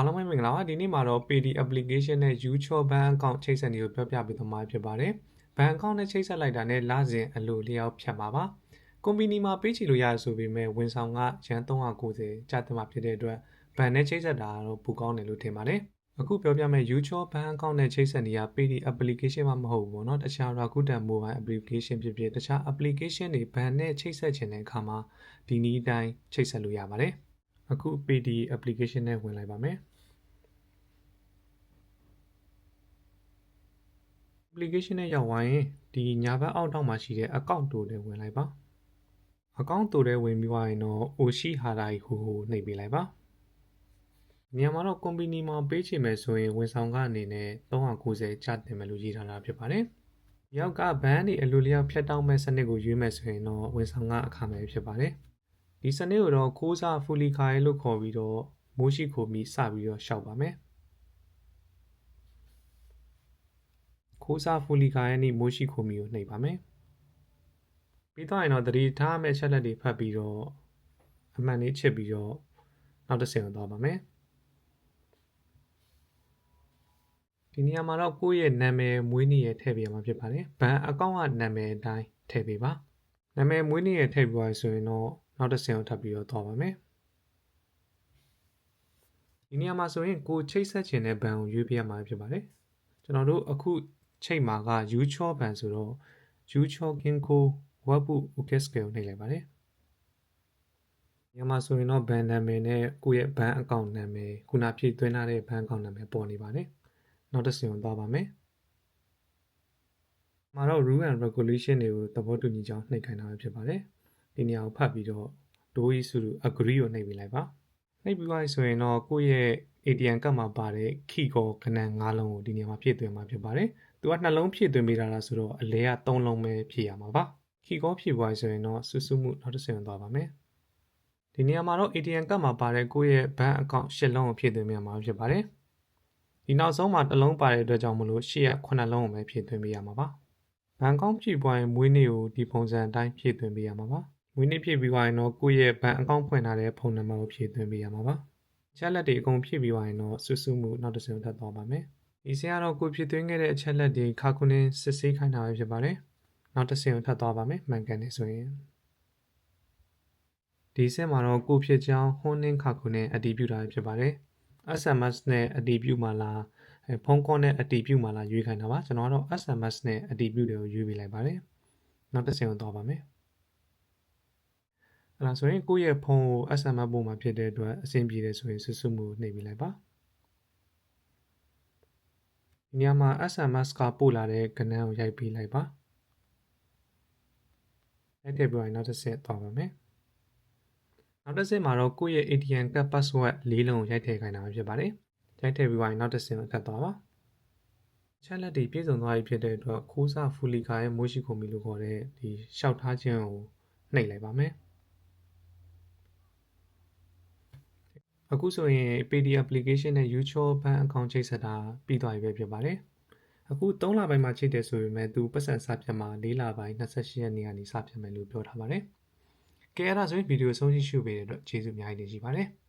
အားလုံးပဲမင်္ဂလာပါဒီနေ့မှာတော့ PD application နဲ့ Ucho Bank account ချိတ်ဆက်နည်းကိုပြောပြပေးသွားမှာဖြစ်ပါတယ်။ Bank account နဲ့ချိတ်ဆက်လိုက်တာနဲ့လစဉ်အလိုလျောက်ဖြတ်မှာပါ။ company မှာပေးချီလို့ရဆိုပေမဲ့ဝန်ဆောင်ကရန်390ကျတင်မှာဖြစ်တဲ့အတွက်ဘဏ်နဲ့ချိတ်ဆက်တာတော့ပိုကောင်းတယ်လို့ထင်ပါတယ်။အခုပြောပြမယ့် Ucho Bank account နဲ့ချိတ်ဆက်နည်းက PD application မှမဟုတ်ဘူးပေါ့နော်။တခြား Rakuten Mobile application ဖြစ်ဖြစ်တခြား application တွေဘဏ်နဲ့ချိတ်ဆက်ခြင်းတဲ့အခါမှာဒီနည်းအတိုင်းချိတ်ဆက်လို့ရပါတယ်။ အခု PD application နဲ့ဝင်လိုက်ပါမယ် application နဲ့ရောက်သွားရင်ဒီညာဘက်အောက်ထောက်မှာရှိတဲ့ account တိုတွေဝင်လိုက်ပါ account တိုတွေဝင်ပြီးသွားရင်တော့ Oshi Harai ဟိုဟိုနှိပ်ပေးလိုက်ပါညမှာတော့ company မှာပေးချင်မယ်ဆိုရင်ဝန်ဆောင်ကအနေနဲ့390ကျတင်မယ်လို့ရေးထားတာဖြစ်ပါတယ်။ရောက်ကဘန်းဒီအလိုလျောက်ဖြတ်တောက်မဲ့စနစ်ကိုရွေးမယ်ဆိုရင်တော့ဝန်ဆောင်ကအခမဲ့ဖြစ်ပါတယ်။ ဒီစနစ်ကိုတော့ခိုးစား fully ခိုင်းလို့ခေါ်ပြီးတော့မိုးရှိခိုမီစပြီးတော့ရှောက်ပါမယ်။ခိုးစား fully ခိုင်းရဲ့မိုးရှိခိုမီကိုနှိပ်ပါမယ်။ပြီးတော့ရင်တော့တတိထားမဲ့ချက်လက်တွေဖတ်ပြီးတော့အမှန်လေးချစ်ပြီးတော့နောက်တစ်ဆင့်ကိုသွားပါမယ်။ဒီနေရာမှာတော့ကိုယ့်ရဲ့နာမည်မွေးနေ့ရထည့်ပေးရမှာဖြစ်ပါတယ်။ဘဏ်အကောင့်ကနာမည်အတိုင်းထည့်ပေးပါ။နာမည်မွေးနေ့ရထည့်ပြီးသွားဆိုရင်တော့ နောက်တစ်ဆင့်ကိုထပ်ပြီးတော့သွားပါမယ်။ဒီနေရာမှာဆိုရင်ကိုချိတ်ဆက်ခြင်းတဲ့ဘဏ်ကိုရွေးပြရမှာဖြစ်ပါတယ်။ကျွန်တော်တို့အခုချိန်မှာက Ucho ဘဏ်ဆိုတော့ Ucho Kinko Webbu Ukeske ကိုနှိပ်လိုက်ပါတယ်။ညမှာဆိုရင်တော့ဘဏ်နာမည်နဲ့ကိုယ့်ရဲ့ဘဏ်အကောင့်နာမည်ခုနဖြည့်သွင်းထားတဲ့ဘဏ်အကောင့်နာမည်ပေါ်နေပါတယ်။နောက်တစ်ဆင့်ကိုသွားပါမယ်။မှာတော့ rule and regulation တွေကိုသဘောတူညီကြောင်းနှိပ်ခိုင်းတာဖြစ်ပါတယ်။ ဒီနေရာကိုဖတ်ပြီးတော့ဒိုးကြီးစုလူ agree ကိုနှိပ်ပေးလိုက်ပါ။နှိပ်ပြီးသွားဆိုရင်တော့ကိုယ့်ရဲ့ ATM ကတ်မှာပါတဲ့ key ကောခဏ၅လုံးကိုဒီနေရာမှာဖြည့်သွင်းမှာဖြစ်ပါတယ်။သူကနှလုံးဖြည့်သွင်းပေးတာလားဆိုတော့အလဲက၃လုံးပဲဖြည့်ရမှာပါ။ key ကောဖြည့်သွားဆိုရင်တော့စုစုမှုနောက်တစ်ဆင့်သွားပါမယ်။ဒီနေရာမှာတော့ ATM ကတ်မှာပါတဲ့ကိုယ့်ရဲ့ဘဏ်အကောင့်၈လုံးကိုဖြည့်သွင်းပေးရမှာဖြစ်ပါတယ်။ဒီနောက်ဆုံးမှာတစ်လုံးပါတဲ့အတွက်ကြောင့်မလို့ရှေ့က9လုံးကိုပဲဖြည့်သွင်းပေးရမှာပါဘန်ကောက်ဖြည့်ပွားရင်မွေးနေ့ကိုဒီပုံစံအတိုင်းဖြည့်သွင်းပေးရမှာပါ မွေးနေ့ဖြည့်ပြီးသွားရင်တော့ကိုယ့်ရဲ့ဘဏ်အကောင့်ဖွင့်ထားတဲ့ဖုန်းနံပါတ်ကိုဖြည့်သွင်းပေးရမှာပါချက်လက်တွေအကုန်ဖြည့်ပြီးသွားရင်တော့စွစုမှုနောက်တစ်စုံထပ်သွားပါမယ်ဒီဆရာတော့ကိုဖြည့်သွင်းခဲ့တဲ့အချက်လက်တွေခါခုနင်းစစ်ဆေးခိုင်းတာပဲဖြစ်ပါတယ်နောက်တစ်ဆင့်ကိုထပ်သွားပါမယ်မှန်ကန်နေဆိုရင်ဒီဆင့်မှာတော့ကိုဖြစ်ချောင်းဟွန်းနင်းခါခုနင်းအတည်ပြုတာဖြစ်ပါတယ် SMS နဲ့အတည်ပြုမှာလားဖုန်းကောနဲ့အတည်ပြုမှာလားရွေးခိုင်းတာပါကျွန်တော်ကတော့ SMS နဲ့အတည်ပြုတယ်ကိုရွေးပေးလိုက်ပါတယ်နောက်တစ်ဆင့်ကိုသွားပါမယ် အဲ့ဒါဆိုရင်ကိုယ့်ရဲ့ဖုန်းကို SMS ပို့မှာဖြစ်တဲ့အတွက်အဆင်ပြေတယ်ဆိုရင်ဆွဆွမှုနှိပ်ပေးလိုက်ပါဒီနေရာမှာ SMS ကပို့လာတဲ့ကဏ္ဍကိုရိုက်ပေးလိုက်ပါအဲ့ဒီပြောရင်နောက်တစ်ဆင့်သွားပါမယ်နောက်တစ်ဆင့်မှာတော့ကိုယ့်ရဲ့ ATM က password လေးလုံးကိုရိုက်ထည့်ခိုင်းတာဖြစ်ပါတယ်။ရိုက်ထည့်ပြီးသွားရင်နောက်တစ်ဆင့်ကိုထပ်သွားပါ။ချက်လက်တွေပြည့်စုံသွားပြီဖြစ်တဲ့အတွက်ခိုးစာဖူလီကာရဲ့မိုးရှိခုံမီလို့ခေါ်တဲ့ဒီရှောက်ထားခြင်းကိုနှိပ်လိုက်ပါမယ်။ အခုဆိုရင် PD application နဲ့ Ucho Bank account ချိတ်ဆက်တာပြီးသွားပြီပဲဖြစ်ပါတယ်။အခု3လပိုင်းမှာချိတ်တယ်ဆိုပေမဲ့သူပတ်စံစဖြတ်မှာ4လပိုင်း28ရက်နေ့ကနေစဖြတ်မယ်လို့ပြောထားပါတယ်။ကဲအဲ့ဒါဆိုရင်ဗီဒီယိုဆုံးရှုပေးတဲ့အတွက်ကျေးဇူးအများကြီးတင်ရှိပါတယ်။